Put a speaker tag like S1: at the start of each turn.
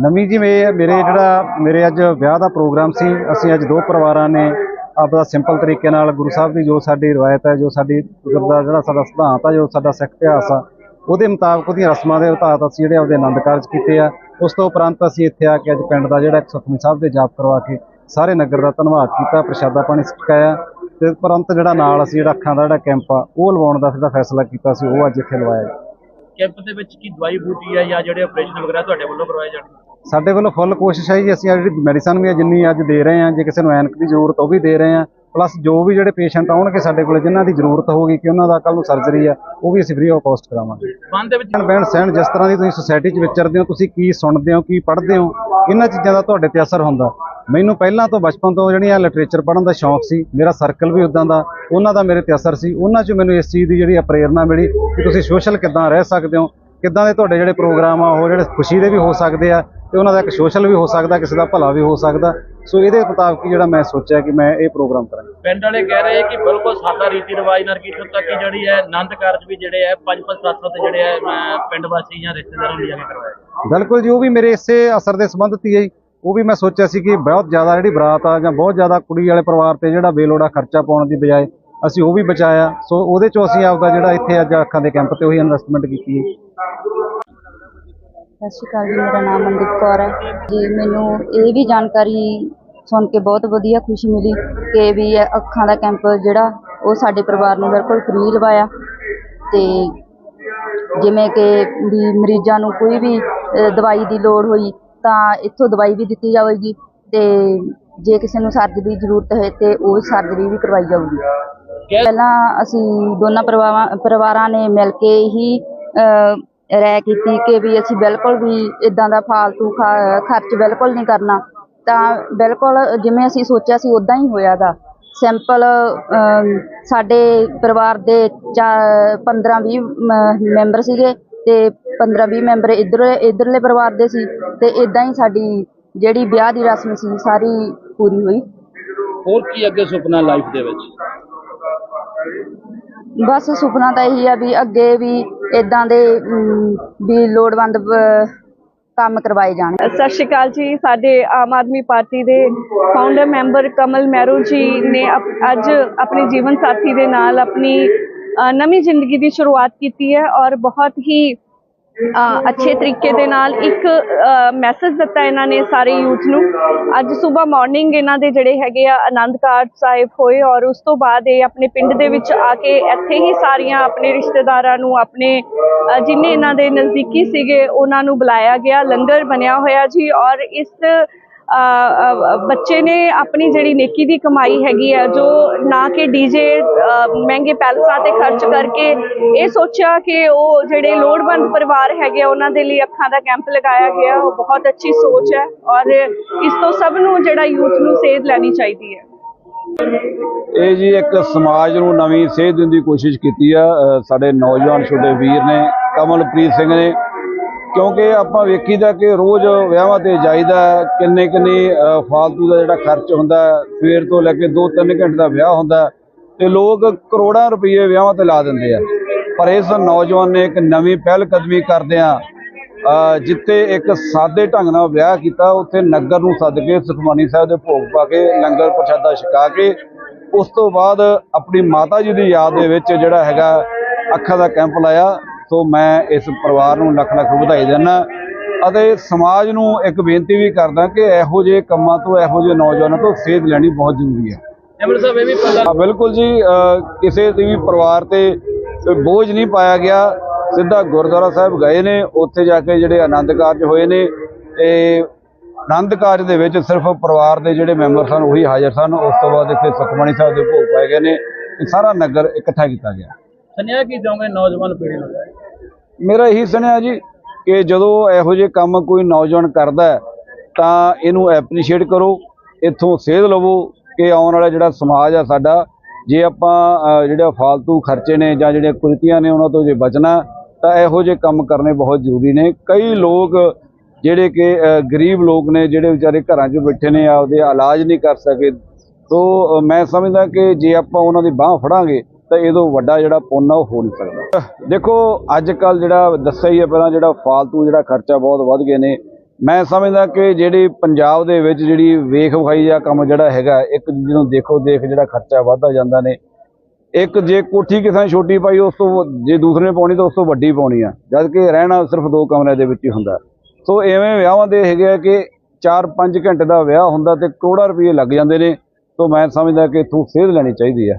S1: ਨਵੀਂ ਜੀ ਮੇ- ਮੇਰੇ ਜਿਹੜਾ ਮੇਰੇ ਅੱਜ ਵਿਆਹ ਦਾ ਪ੍ਰੋਗਰਾਮ ਸੀ ਅਸੀਂ ਅੱਜ ਦੋ ਪਰਿਵਾਰਾਂ ਨੇ ਆਪਦਾ ਸਿੰਪਲ ਤਰੀਕੇ ਨਾਲ ਗੁਰੂ ਸਾਹਿਬ ਦੀ ਜੋ ਸਾਡੀ ਰਵਾਇਤ ਹੈ ਜੋ ਸਾਡੀ ਗੁਰਦਾ ਜਿਹੜਾ ਸਾਡਾ ਸਿਧਾਂਤ ਆ ਜੋ ਸਾਡਾ ਸਿੱਖ ਇਤਿਹਾਸ ਆ ਉਹਦੇ ਮੁਤਾਬਕ ਉਹਦੀਆਂ ਰਸਮਾਂ ਦੇ ਮੁਤਾਬਕ ਅਸੀਂ ਜਿਹੜੇ ਆਪਦੇ ਆਨੰਦ ਕਾਰਜ ਕੀਤੇ ਆ। ਉਸ ਤੋਂ ਉਪਰੰਤ ਅਸੀਂ ਇੱਥੇ ਆ ਕੇ ਅੱਜ ਪਿੰਡ ਦਾ ਜਿਹੜਾ ਇੱਕ ਸੁਖਮਨੀ ਸਾਹਿਬ ਦੇ ਜਾਪ ਕਰਵਾ ਕੇ ਸਾਰੇ ਨਗਰ ਦਾ ਧੰਨਵਾਦ ਕੀਤਾ ਪ੍ਰਸ਼ਾਦਾ ਪਾਣੀ ਛਕਾਇਆ ਤੇ ਉਪਰੰਤ ਜਿਹੜਾ ਨਾਲ ਅਸੀਂ ਜਿਹੜਾ ਅੱਖਾਂ ਦਾ ਜਿਹੜਾ ਕੈਂਪ ਆ ਉਹ ਲਵਾਉਣ ਦਾ ਜਿਹੜਾ ਫੈਸਲਾ ਕੀਤਾ ਸੀ ਉਹ ਅੱਜ ਇੱਥੇ ਲਵਾਇਆ।
S2: ਕੈਂਪ ਦੇ ਵਿੱਚ ਕੀ ਦਵਾਈ ਬੂਟੀ ਹੈ ਜਾਂ ਜਿਹੜੇ ਆਪਰੇਸ਼ਨ ਵਗੈਰਾ ਤੁਹਾਡੇ ਵੱਲੋਂ ਕਰਵਾਏ ਜਾਣਗੇ?
S1: ਸਾਡੇ ਵੱਲੋਂ ਫੁੱਲ ਕੋਸ਼ਿਸ਼ ਹੈ ਜੀ ਅਸੀਂ ਜਿਹੜੀ ਮੈਡੀਸਨ ਵੀ ਜਿੰਨੀ ਅੱਜ ਦੇ ਰਹੇ ਹਾਂ ਜੇ ਕਿਸੇ ਨੂੰ ਐਨਕ ਦੀ ਜ਼ਰੂਰਤ ਉਹ ਵੀ ਦੇ ਰਹੇ ਹਾਂ ਪਲੱਸ ਜੋ ਵੀ ਜਿਹੜੇ ਪੇਸ਼ੈਂਟ ਆਉਣਗੇ ਸਾਡੇ ਕੋਲ ਜਿਨ੍ਹਾਂ ਦੀ ਜ਼ਰੂਰਤ ਹੋਊਗੀ ਕਿ ਉਹਨਾਂ ਦਾ ਕੱਲ ਨੂੰ ਸਰਜਰੀ ਆ ਉਹ ਵੀ ਅਸੀਂ ਫ੍ਰੀ ਆਫ ਕਾਸਟ ਕਰਾਵਾਂਗੇ।
S2: ਬੰਦ ਦੇ ਵਿੱਚ
S1: ਬਹਿਣ ਸਹਿਣ ਜਿਸ ਤਰ੍ਹਾਂ ਦੀ ਤੁਸੀਂ ਸੁਸਾਇਟੀ 'ਚ ਵਿਚਰਦੇ ਹੋ ਤੁਸੀਂ ਕੀ ਸੁਣਦੇ ਹੋ ਕੀ ਪੜ੍ਹਦੇ ਹੋ ਇਹਨਾਂ ਚੀਜ਼ਾਂ ਦਾ ਤੁਹਾਡੇ ਤੇ ਅਸਰ ਹੁੰਦਾ। ਮੈਨੂੰ ਪਹਿਲਾਂ ਤੋਂ ਬਚਪਨ ਤੋਂ ਜਿਹੜੀਆਂ ਲਿਟਰੇਚਰ ਪੜ੍ਹਨ ਦਾ ਸ਼ੌਂਕ ਸੀ ਮੇਰਾ ਸਰਕਲ ਵੀ ਉਦਾਂ ਦਾ ਉਹਨਾਂ ਦਾ ਮੇਰੇ ਤੇ ਅਸਰ ਸੀ ਉਹਨਾਂ 'ਚ ਮੈਨੂੰ ਇਸ ਚੀਜ਼ ਦੀ ਜਿਹੜੀ ਆ ਪ੍ਰੇਰਨਾ ਮਿਲੀ ਕਿ ਤੁਸੀਂ ਸੋਸ਼ਲ ਕਿੱਦਾਂ ਰਹਿ ਸਕਦੇ ਹੋ ਕਿੱਦਾਂ ਦੇ ਤੁਹਾਡੇ ਜਿਹੜੇ ਪ੍ਰੋਗਰਾਮ ਆ ਉਹ ਜਿਹੜੇ ਖੁਸ਼ੀ ਦੇ ਵੀ ਹੋ ਸਕਦੇ ਆ ਤੇ ਉਹਨਾਂ ਦਾ ਇੱਕ ਸੋਸ਼ਲ ਵੀ ਹੋ ਸਕਦਾ ਕਿਸੇ ਦਾ ਭਲਾ ਵੀ ਹੋ ਸਕਦਾ। ਸੋ ਇਹਦੇ ਮੁਤਾਬਕ ਜਿਹੜਾ ਮੈਂ ਸੋਚਿਆ ਕਿ ਮੈਂ ਇਹ ਪ੍ਰੋਗਰਾਮ ਕਰਾਂ
S2: ਪਿੰਡ ਵਾਲੇ ਕਹਿ ਰਹੇ ਕਿ ਬਿਲਕੁਲ ਸਾਦਾ ਰੀਤੀ ਰਿਵਾਜ ਨਾਲ ਇੱਥੋਂ ਤੱਕ ਕਿ ਜਿਹੜੀ ਹੈ ਆਨੰਦ ਕਾਰਜ ਵੀ ਜਿਹੜੇ ਹੈ ਪੰਜ ਪੰਜ ਸੱਤ ਸੱਤ ਜਿਹੜੇ ਹੈ ਅਹ ਪਿੰਡ ਵਾਸੀ ਜਾਂ ਰਿਸ਼ਤੇਦਾਰਾਂ ਨੂੰ ਲਿਆ ਕੇ ਕਰਵਾਏ
S1: ਬਿਲਕੁਲ ਜੀ ਉਹ ਵੀ ਮੇਰੇ ਇਸੇ ਅਸਰ ਦੇ ਸੰਬੰਧਿਤ ਹੀ ਹੈ। ਉਹ ਵੀ ਮੈਂ ਸੋਚਿਆ ਸੀ ਕਿ ਬਹੁਤ ਜ਼ਿਆਦਾ ਜਿਹੜੀ ਬਰਾਤ ਆ ਜਾਂ ਬਹੁਤ ਜ਼ਿਆਦਾ ਕੁੜੀ ਵਾਲੇ ਪਰਿਵਾਰ ਤੇ ਜਿਹੜਾ ਬੇਲੋੜਾ ਖਰਚਾ ਪਾਉਣ ਦੀ ਬਜਾਏ ਅਸੀਂ ਉਹ ਵੀ ਬਚਾਇਆ। ਸੋ ਉਹਦੇ ਚੋਂ ਅਸੀਂ ਆਪਦਾ ਜਿਹੜਾ ਇੱਥੇ ਅੱਜ ਅੱਖਾਂ ਦੇ ਕੈਂਪ ਤੇ ਉਹੀ ਇਨਵੈਸਟਮੈਂਟ ਕੀਤੀ ਹੈ
S3: ਸਤਿ ਸ਼੍ਰੀ ਅਕਾਲ ਜੀ ਮੇਰਾ ਨਾਮ ਮਨਦੀਪ ਕੌਰ ਹੈ। ਜੀ ਮੈਨੂੰ ਇਹ ਵੀ ਜਾਣਕਾਰੀ ਸੁਣ ਕੇ ਬਹੁਤ ਵਧੀਆ ਖੁਸ਼ੀ ਮਿਲੀ ਕਿ ਵੀ ਇਹ ਅੱਖਾਂ ਦਾ ਕੈਂਪ ਜਿਹੜਾ ਉਹ ਸਾਡੇ ਪਰਿਵਾਰ ਨੂੰ ਬਿਲਕੁਲ ਫ੍ਰੀ ਲਵਾਇਆ। ਤੇ ਜਿਵੇਂ ਕਿ ਵੀ ਮਰੀਜ਼ਾਂ ਨੂੰ ਕੋਈ ਵੀ ਅ, ਦਵਾਈ ਦੀ ਲੋੜ ਹੋਈ ਤਾਂ ਇੱਥੋਂ ਦਵਾਈ ਵੀ ਦਿੱਤੀ ਜਾਵੇਗੀ ਤੇ ਜੇ ਕਿਸੇ ਨੂੰ ਸਰਜਰੀ ਦੀ ਜ਼ਰੂਰਤ ਹੈ ਤੇ ਉਹ ਸਰਜਰੀ ਵੀ ਕਰਵਾਈ ਜਾਊਗੀ ਪਹਿਲਾਂ ਅਸੀਂ ਦੋਨਾਂ ਪਰਿਵਾਰਾਂ ਪਰਿਵਾਰਾਂ ਨੇ ਮਿਲ ਕੇ ਹੀ ਅ, ਰਾਏ ਕੀਤੀ ਕਿ ਵੀ ਅਸੀਂ ਬਿਲਕੁਲ ਵੀ ਇਦਾਂ ਦਾ ਫਾਲਤੂ ਖ- ਖਰਚ ਬਿਲਕੁਲ ਨਹੀਂ ਕਰਨਾ। ਤਾਂ ਬਿਲਕੁਲ ਜਿਵੇਂ ਅਸੀਂ ਸੋਚਿਆ ਸੀ ਉਦਾਂ ਹੀ ਹੋਇਆਗਾ ਸਿੰਪਲ ਸਾਡੇ ਪਰਿਵਾਰ ਦੇ 15 20 ਮੈਂਬਰ ਸੀਗੇ ਤੇ 15 20 ਮੈਂਬਰ ਇੱਧਰ ਇੱਧਰਲੇ ਪਰਿਵਾਰ ਦੇ ਸੀ ਤੇ ਇਦਾਂ ਹੀ ਸਾਡੀ ਜਿਹੜੀ ਵਿਆਹ ਦੀ ਰਸਮ ਸੀ ਸਾਰੀ ਪੂਰੀ ਹੋਈ।
S2: ਹੋਰ ਕੀ ਅੱਗੇ ਸੁਪਨਾ ਲਾਈਫ ਦੇ ਵਿੱਚ?
S3: ਬਸ ਸੁਪਨਾ ਤਾਂ ਇਹੀ ਆ ਵੀ ਅੱਗੇ ਵੀ ਇਦਾਂ ਦੇ ਵੀ ਲੋੜਵੰਦ ਕੰਮ ਕਰਵਾਏ ਜਾਣ।
S4: ਸਤਿ ਸ਼੍ਰੀ ਅਕਾਲ ਜੀ। ਸਾਡੇ ਆਮ ਆਦਮੀ ਪਾਰਟੀ ਦੇ ਫਾਊਂਡਰ ਮੈਂਬਰ ਕਮਲ ਮਹਿਰੂ ਜੀ ਨੇ ਅੱਜ ਆਪਣੇ ਜੀਵਨ ਸਾਥੀ ਦੇ ਨਾਲ ਆਪਣੀ ਨਵੀਂ ਜ਼ਿੰਦਗੀ ਦੀ ਸ਼ੁਰੂਆਤ ਕੀਤੀ ਹੈ ਔਰ ਬਹੁਤ ਹੀ ਅੱਛੇ ਤਰੀਕੇ ਦੇ ਨਾਲ ਇੱਕ ਮੈਸੇਜ ਦਿੱਤਾ ਇਹਨਾਂ ਨੇ ਸਾਰੇ ਯੂਥ ਨੂੰ। ਅੱਜ ਸਵੇਰ ਮਾਰਨਿੰਗ ਇਹਨਾਂ ਦੇ ਜਿਹੜੇ ਹੈਗੇ ਆ ਆਨੰਦ ਕਾਰਜ ਸਾਹਿਬ ਹੋਏ ਔਰ ਉਸ ਤੋਂ ਬਾਅਦ ਇਹ ਆਪਣੇ ਪਿੰਡ ਦੇ ਵਿੱਚ ਆ ਕੇ ਇੱਥੇ ਹੀ ਸਾਰੀਆਂ ਆਪਣੇ ਰਿਸ਼ਤੇਦਾਰਾਂ ਨੂੰ, ਆਪਣੇ ਜਿੰਨੇ ਇਹਨਾਂ ਦੇ ਨਜ਼ਦੀਕੀ ਸੀਗੇ, ਉਹਨਾਂ ਨੂੰ ਬੁਲਾਇਆ ਗਿਆ। ਲੰਗਰ ਬਣਿਆ ਹੋਇਆ ਜੀ ਔਰ ਇਸ ਬੱਚੇ ਨੇ ਆਪਣੀ ਜਿਹੜੀ ਨੇਕੀ ਦੀ ਕਮਾਈ ਹੈਗੀ ਆ, ਜੋ ਨਾ ਕਿ ਡੀਜੇ ਮਹਿੰਗੇ ਪੈਲਸਾਂ ਤੇ ਖਰਚ ਕਰਕੇ ਇਹ ਸੋਚਿਆ ਕਿ ਉਹ ਜਿਹੜੇ ਲੋੜਵੰਦ ਪਰਿਵਾਰ ਹੈਗੇ ਆ, ਉਹਨਾਂ ਦੇ ਲਈ ਅੱਖਾਂ ਦਾ ਕੈਂਪ ਲਗਾਇਆ ਗਿਆ, ਉਹ ਬਹੁਤ ਅੱਛੀ ਸੋਚ ਹੈ ਔਰ ਇਸ ਤੋਂ ਸਭ ਨੂੰ ਜਿਹੜਾ ਯੂਥ ਨੂੰ ਸੇਧ ਲੈਣੀ ਚਾਹੀਦੀ ਹੈ।
S5: ਇਹ ਜੀ ਇੱਕ ਸਮਾਜ ਨੂੰ ਨਵੀਂ ਸੇਧ ਦੇਣ ਦੀ ਕੋਸ਼ਿਸ਼ ਕੀਤੀ ਆ ਸਾਡੇ ਨੌਜਵਾਨ, ਛੋਟੇ ਵੀਰ ਨੇ, ਕਮਲਪ੍ਰੀਤ ਸਿੰਘ ਨੇ। ਕਿਉਂਕਿ ਆਪਾਂ ਵੇਖੀਦਾ ਕਿ ਰੋਜ਼ ਵਿਆਹਾਂ ਤੇ ਜਾਈਦਾ ਕਿੰਨੇ ਕਿੰਨੇ ਫਾਲਤੂ ਦਾ ਜਿਹੜਾ ਖਰਚ ਹੁੰਦਾ ਸਵੇਰ ਤੋਂ ਲੈ ਕੇ 2-3 ਘੰਟੇ ਦਾ ਵਿਆਹ ਹੁੰਦਾ ਹੈ, ਤੇ ਲੋਕ ਕਰੋੜਾਂ ਰੁਪਏ ਵਿਆਹਾਂ ਤੇ ਲਾ ਦਿੰਦੇ ਆ। ਪਰ ਇਸ ਨੌਜਵਾਨ ਨੇ ਇੱਕ ਨਵੀਂ ਪਹਿਲ ਕਦਮੀ ਕਰਦਿਆਂ ਅ, ਜਿੱਥੇ ਇੱਕ ਸਾਦੇ ਢੰਗ ਨਾਲ ਵਿਆਹ ਕੀਤਾ ਉੱਥੇ ਨਗਰ ਨੂੰ ਸੱਦ ਕੇ ਸੁਖਮਨੀ ਸਾਹਿਬ ਦੇ ਭੋਗ ਪਾ ਕੇ ਲੰਗਰ ਪ੍ਰਸ਼ਾਦਾ ਛਕਾ ਕੇ ਉਸ ਤੋਂ ਬਾਅਦ ਆਪਣੀ ਮਾਤਾ ਜੀ ਦੀ ਯਾਦ ਦੇ ਵਿੱਚ ਜਿਹੜਾ ਹੈਗਾ ਅੱਖਾਂ ਦਾ ਕੈਂਪ ਲਾਇਆ ਸੋ ਮੈਂ ਇਸ ਪਰਿਵਾਰ ਨੂੰ ਲੱਖ ਲੱਖ ਵਧਾਈ ਦਿੰਦਾ ਅਤੇ ਸਮਾਜ ਨੂੰ ਇੱਕ ਬੇਨਤੀ ਵੀ ਕਰਦਾ ਕਿ ਇਹੋ ਜਿਹੇ ਕੰਮਾਂ ਤੋਂ ਇਹੋ ਜਿਹੇ ਨੌਜਵਾਨਾਂ ਤੋਂ ਸੇਧ ਲੈਣੀ ਬਹੁਤ ਜ਼ਰੂਰੀ ਹੈ।
S2: ਐਮਐਲ ਸਾਹਿਬ ਇਹ ਵੀ ਪਤਾ
S5: ਹਾਂ ਬਿਲਕੁਲ ਜੀ ਕਿਸੇ ਦੇ ਵੀ ਪਰਿਵਾਰ ਤੇ ਬੋਝ ਨਹੀਂ ਪਾਇਆ ਗਿਆ। ਸਿੱਧਾ ਗੁਰਦੁਆਰਾ ਸਾਹਿਬ ਗਏ ਨੇ ਉੱਥੇ ਜਾ ਕੇ ਜਿਹੜੇ ਆਨੰਦ ਕਾਰਜ ਹੋਏ ਨੇ ਤੇ ਆਨੰਦ ਕਾਰਜ ਦੇ ਵਿੱਚ ਸਿਰਫ ਪਰਿਵਾਰ ਦੇ ਜਿਹੜੇ ਮੈਂਬਰ ਸਨ ਉਹੀ ਹਾਜ਼ਰ ਸਨ। ਉਸ ਤੋਂ ਬਾਅਦ ਇੱਥੇ ਸੁਖਮਣੀ ਸਾਹਿਬ ਦੇ ਭੋਗ ਪਾਏ ਗਏ ਨੇ ਸਾਰਾ ਨਗਰ ਇਕੱਠਾ ਕੀਤਾ ਗਿਆ।
S2: ਸੁਨੇਹਾ ਕੀ ਚਾਹੋਗੇ ਨੌਜਵਾਨ ਪੀੜ੍ਹੀ ਨੂੰ
S5: ਮੇਰਾ ਇਹੀ ਸੁਣਿਆ ਜੀ ਕਿ ਜਦੋਂ ਇਹੋ ਜਿਹੇ ਕੰਮ ਕੋਈ ਨੌਜਵਾਨ ਕਰਦਾ ਤਾਂ ਇਹਨੂੰ ਐਪਰੀਸ਼ੀਏਟ ਕਰੋ ਇੱਥੋਂ ਸੇਧ ਲਵੋ ਕਿ ਆਉਣ ਵਾਲਾ ਜਿਹੜਾ ਸਮਾਜ ਆ ਸਾਡਾ ਜੇ ਆਪਾਂ ਅ, ਜਿਹੜੇ ਫਾਲਤੂ ਖਰਚੇ ਨੇ ਜਾਂ ਜਿਹੜੀਆਂ ਕੁਰੀਤੀਆਂ ਨੇ ਉਹਨਾਂ ਤੋਂ ਜੇ ਬਚਣਾ ਤਾਂ ਇਹੋ ਜਿਹੇ ਕੰਮ ਕਰਨੇ ਬਹੁਤ ਜ਼ਰੂਰੀ ਨੇ। ਕਈ ਲੋਕ ਜਿਹੜੇ ਕਿ ਗਰੀਬ ਲੋਕ ਨੇ ਜਿਹੜੇ ਵਿਚਾਰੇ ਘਰਾਂ 'ਚ ਬੈਠੇ ਨੇ ਆਪਦੇ ਇਲਾਜ ਨਹੀਂ ਕਰ ਸਕੇ ਸੋ ਮੈਂ ਸਮਝਦਾ ਕਿ ਜੇ ਆਪਾਂ ਉਹਨਾਂ ਦੀ ਬਾਹ ਫੜਾਂਗੇ ਤਾਂ ਇਹਦੋਂ ਵੱਡਾ ਜਿਹੜਾ ਪੁੰਨ ਆ, ਉਹ ਹੋ ਨਹੀਂ ਸਕਦਾ। ਦੇਖੋ ਅੱਜ ਕੱਲ ਜਿਹੜਾ ਦੱਸਿਆ ਹੀ ਹੈ ਪਹਿਲਾਂ, ਜਿਹੜਾ ਫਾਲਤੂ ਜਿਹੜਾ ਖਰਚਾ ਬਹੁਤ ਵੱਧ ਗਏ ਨੇ। ਮੈਂ ਸਮਝਦਾ ਕਿ ਜਿਹੜੀ ਪੰਜਾਬ ਦੇ ਵਿੱਚ ਜਿਹੜੀ ਵੇਖ ਵਿਖਾਈ ਦਾ ਕੰਮ ਜਿਹੜਾ ਹੈਗਾ, ਇੱਕ ਦੂਜੇ ਨੂੰ ਦੇਖੋ ਦੇਖ ਜਿਹੜਾ ਖਰਚਾ ਵੱਧਦਾ ਜਾਂਦਾ ਨੇ। ਇੱਕ ਜੇ ਕੋਠੀ ਕਿਸੇ ਛੋਟੀ ਪਾਈ, ਉਸ ਤੋਂ ਜੇ ਦੂਸਰੇ ਨੇ ਪਾਉਣੀ, ਤਾਂ ਉਸ ਤੋਂ ਵੱਡੀ ਪਾਉਣੀ ਆ। ਜਦ ਕਿ ਰਹਿਣਾ ਸਿਰਫ ਦੋ ਕਮਰਿਆਂ ਦੇ ਵਿੱਚ ਹੀ ਹੁੰਦਾ। ਸੋ ਐਵੇਂ ਵਿਆਹਾਂ ਦੇ ਹੈਗੇ ਆ ਕਿ 4-5 ਘੰਟੇ ਦਾ ਵਿਆਹ ਹੁੰਦਾ ਤੇ ਕਰੋੜਾਂ ਰੁਪਏ ਲੱਗ ਜਾਂਦੇ ਨੇ। ਸੋ ਮੈਂ ਸਮਝਦਾ ਕਿ ਇੱਥੋਂ ਸੇਧ ਲੈਣੀ ਚਾਹੀਦੀ ਹੈ